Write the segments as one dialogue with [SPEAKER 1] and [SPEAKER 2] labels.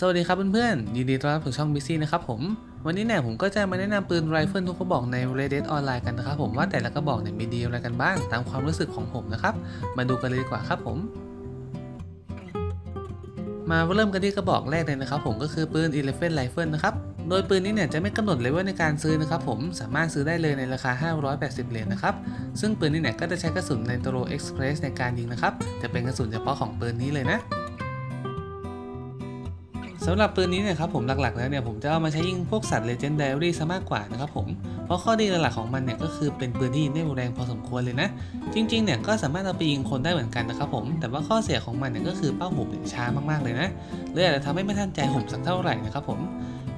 [SPEAKER 1] สวัสดีครับเพื่อนๆ ยินดีต้อนรับสู่ช่องบิซี่นะครับผม วันนี้เนี่ยผมก็จะมาแนะนำปืนไรเฟิลทุกกระบอกใน Reddit ออนไลน์กันนะครับผมว่าแต่ละกระบอกเนี่ยมีดีอะไรกันบ้างตามความรู้สึกของผมนะครับ มาดูกันเลยดีกว่าครับผม มาเริ่มกันที่กระบอกแรกเลยนะครับผมก็คือปืน Elephant Rifle นะครับ โดยปืนนี้เนี่ยจะไม่กำหนดเลเวลในการซื้อนะครับผมสามารถซื้อได้เลยในราคา 580 เหรียญนะครับ ซึ่งปืนนี้เนี่ยก็จะใช้กระสุน Nitro Express ในการยิงนะครับจะเป็นกระสุนเฉพาะของปืนนี้เลยนะ สำหรับปืนนี้เนี่ยครับผมหลักๆแล้วเนี่ยผมจะเอามาใช้ยิงพวกสัตว์ Legendary ซะมากกว่านะครับผม เพราะข้อดีหลักของมันเนี่ยก็คือเป็นปืนที่ยิงได้แรงพอสมควรเลยนะ จริงๆเนี่ยก็สามารถเอาไปยิงคนได้เหมือนกันนะครับผม แต่ว่าข้อเสียของมันเนี่ยก็คือเป้าหุบเนี่ยช้ามากๆเลยนะเลยอาจจะทำให้ไม่ทันใจผมสักเท่าไหร่นะครับผม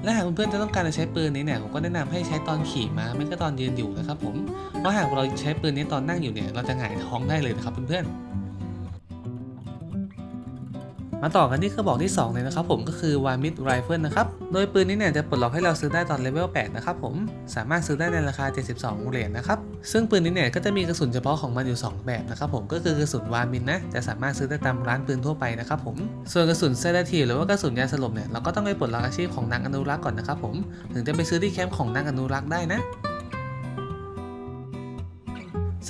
[SPEAKER 1] และหากเพื่อนๆจะต้องการจะใช้ปืนนี้เนี่ยผมก็แนะนำให้ใช้ตอนขี่ม้าไม่ก็ตอนยืนอยู่นะครับผม เพราะหากเราใช้ปืนนี้ตอนนั่งอยู่เนี่ยเราจะหงายท้องได้เลยนะครับเพื่อนๆ มาต่อกันที่กระบอกที่ 2 เลยนะครับผมก็คือวามิดไรเฟิลนะครับ โดยปืนนี้เนี่ยจะปลดล็อกให้เราซื้อได้ตอนเลเวล 8 นะครับผม สามารถซื้อได้ในราคา 72 เหรียญนะครับ ซึ่งปืนนี้เนี่ยก็จะมีกระสุนเฉพาะของมันอยู่ 2 แบบนะครับผม ก็คือกระสุนวามินนะ จะสามารถซื้อได้ตามร้านปืนทั่วไปนะครับผม ส่วนกระสุนเซดาทีหรือว่ากระสุนยาสลบเนี่ยเราก็ต้องไปปลดล็อกอาชีพของนักอนุรักษ์ก่อนนะครับผม ถึงจะไปซื้อที่แคมป์ของนักอนุรักษ์ได้นะ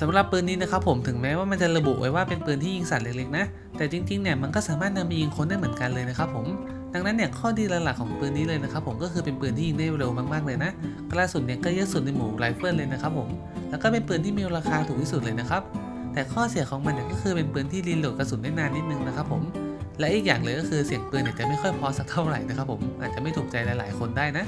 [SPEAKER 1] สำหรับปืนนี้นะครับผมถึงแม้ว่ามันจะระบุไว้ว่าเป็นปืนที่ยิงสัตว์เล็กๆนะ แต่จริงๆเนี่ยมันก็สามารถนำไปยิงคนได้เหมือนกันเลยนะครับผมดังนั้นเนี่ยข้อดีหลักๆของปืนนี้เลยนะครับผมก็คือเป็นปืนที่ยิงได้เร็วมากๆเลยนะกระสุนเนี่ยก็เยอะสุดในหมู่ไรเฟิลเลยนะครับผมแล้วก็เป็นปืนที่มีราคาถูกที่สุดเลยนะครับแต่ข้อเสียของมันเนี่ยก็คือเป็นปืนที่รีโหลดกระสุนได้นานนิดนึงนะครับผมและอีกอย่างเลยก็คือเสียงปืนเนี่ยจะไม่ค่อยพอสักเท่าไหร่นะครับผมอาจจะไม่ถูกใจหลายๆคนได้นะ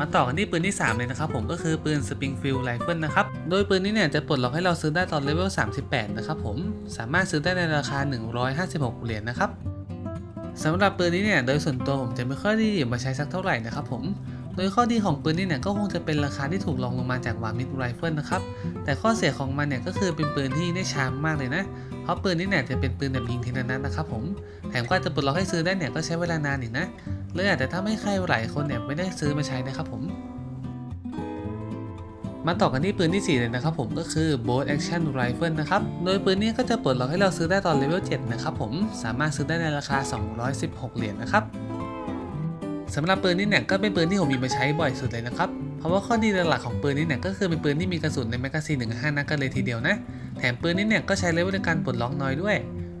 [SPEAKER 1] มาต่อกันที่ปืนที่ 3 เลยนะครับผมก็คือปืน Springfield Rifle นะครับ โดยปืนนี้เนี่ยจะปลดล็อกให้เราซื้อได้ตอนเลเวล 38 นะครับผม สามารถซื้อได้ในราคา 156 เหรียญนะครับสำหรับปืนนี้เนี่ยโดยส่วนตัวผมจะไม่ค่อยได้หยิบมาใช้สักเท่าไหร่นะครับผม โดยข้อดีของปืนนี้เนี่ยก็คงจะเป็นราคาที่ถูกรองลงมาจากวามิดไรเฟิลนะครับ แต่ข้อเสียของมันเนี่ยก็คือเป็นปืนที่ได้ชามากเลยนะ เพราะปืนนี้เนี่ยจะเป็นปืนแบบยิงทีละนัดนะครับผม แถมกว่าจะปลดล็อกให้ซื้อได้เนี่ยก็ใช้เวลานานอีกนะ เลยอาจจะทำให้ใครหลายคนเนี่ยไม่ได้ซื้อมาใช้นะครับผมมาต่อกันที่ปืนที่ 4 เลยนะครับผมก็คือ Bolt Action Rifle นะครับ โดยปืนนี้ก็จะเปลดล็อกให้เราซื้อได้ตอนเลเวล 7 นะครับผม สามารถซื้อได้ในราคา 216 เหรียญนะครับสำหรับปืนนี้เนี่ยก็เป็นปืนที่ผมมีมาใช้บ่อยสุดเลยนะครับ เพราะว่าข้อดีหลักๆของปืนนี้เนี่ยก็คือเป็นปืนที่มีกระสุนในแมกกาซีนถึง5นัดกันเลยทีเดียวนะ แถมปืนนี้เนี่ยก็ใช้เลเวลในการปลดล็อกน้อยด้วย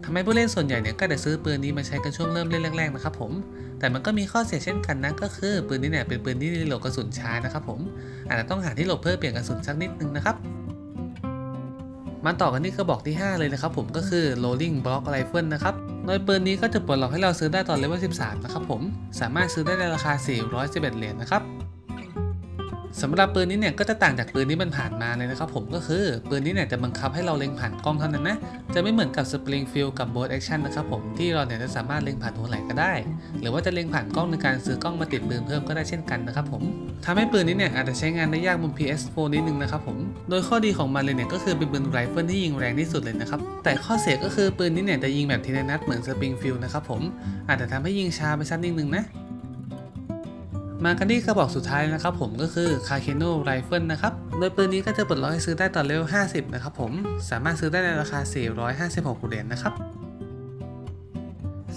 [SPEAKER 1] ทำให้ผู้เล่นส่วนใหญ่เนี่ยก็จะซื้อปืนนี้มาใช้กันช่วงเริ่มเล่นแรกๆนะครับผม แต่มันก็มีข้อเสียเช่นกันนะก็คือปืนนี้เนี่ยเป็นปืนที่รีโหลดกระสุนช้านะครับผมอาจจะต้องหาที่หลบเพื่อเปลี่ยนกระสุนสักนิดนึงนะครับมาต่อกันที่กระบอกที่ 5 เลยนะครับผมก็คือ Rolling Block Rifle นะครับ โดยปืนนี้ก็จะปลดล็อกให้เราซื้อได้ตอนเลเวล 13 นะครับผม สามารถซื้อได้ในราคา 411 เหรียญนะครับ สำหรับปืนนี้เนี่ยก็จะต่างจากปืนที่มันผ่านมาเลยนะครับผมก็คือปืนนี้เนี่ยจะบังคับให้เราเล็งผ่านกล้องเท่านั้นนะจะไม่เหมือนกับ Springfield กับ Bolt Action นะครับผมที่เราเนี่ยจะสามารถเล็งผ่านหัวไหล่ก็ได้ หรือว่าจะเล็งผ่านกล้องในการซื้อกล้องมาติดปืนเพิ่มก็ได้เช่นกันนะครับผมทำให้ปืนนี้เนี่ยอาจจะใช้งานได้ยากบน PS4 นิดนึงนะครับผมโดยข้อดีของมันเลยเนี่ยก็คือเป็นปืนไรเฟิลที่ยิงแรงที่สุดเลยนะครับแต่ข้อเสียก็คือปืนนี้เนี่ยจะยิงแบบทีละนัดเหมือน Springfield นะครับผมอาจจะทำให้ยิงช้าไปสักนิดนึงนะ มากันที่กระบอกสุดท้ายนะครับผมก็คือ c a k e n o Rifle นะครับ โดยปืนนี้ก็จะปลดล็อกให้ซื้อได้ตอนเลเวล50 นะครับผม สามารถซื้อได้ในราคา 456เหรียญนะครับ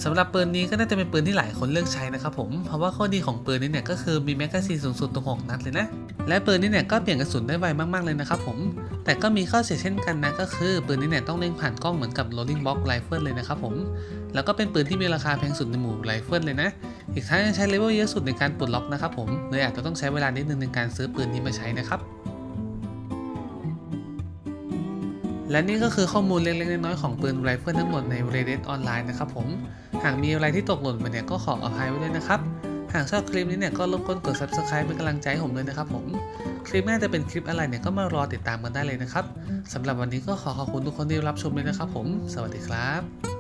[SPEAKER 1] สำหรับปืนนี้ก็น่าจะเป็นปืนที่หลายคนเลือกใช้นะครับผม เพราะว่าข้อดีของปืนนี้เนี่ยก็คือมีแมกกาซีนสูงสุดตรง6นัดเลยนะ และปืนนี้เนี่ยก็เปลี่ยนกระสุนได้ไวมากๆเลยนะครับผม แต่ก็มีข้อเสียเช่นกันนะก็คือปืนนี้เนี่ยต้องเล็งผ่านกล้องเหมือนกับ Rolling Box Rifle เลยนะครับผม แล้วก็เป็นปืนที่มีราคาแพงสุดในหมู่ไรเฟิลเลยนะ อีกทั้งยังใช้เลเวลเยอะสุดในการปลดล็อกนะครับผม เลยอาจจะต้องใช้เวลานิดนึงในการซื้อปืนนี้มาใช้นะครับและนี่ก็คือข้อมูลเล็กๆน้อยๆของปืนไรเฟิลทั้งหมดใน Reddit ออนไลน์นะครับผม หากมีอะไรที่ตกหล่นไปเนี่ยก็ขออภัยไว้ด้วยนะครับ หากชอบคลิปนี้เนี่ยก็รบกวนกด subscribe เป็นกำลังใจให้ผมด้วยนะครับผม คลิปหน้าจะเป็นคลิปอะไรเนี่ยก็มารอติดตามกันได้เลยนะครับสำหรับวันนี้ก็ขอขอบคุณทุกคนที่รับชมเลยนะครับผม สวัสดีครับ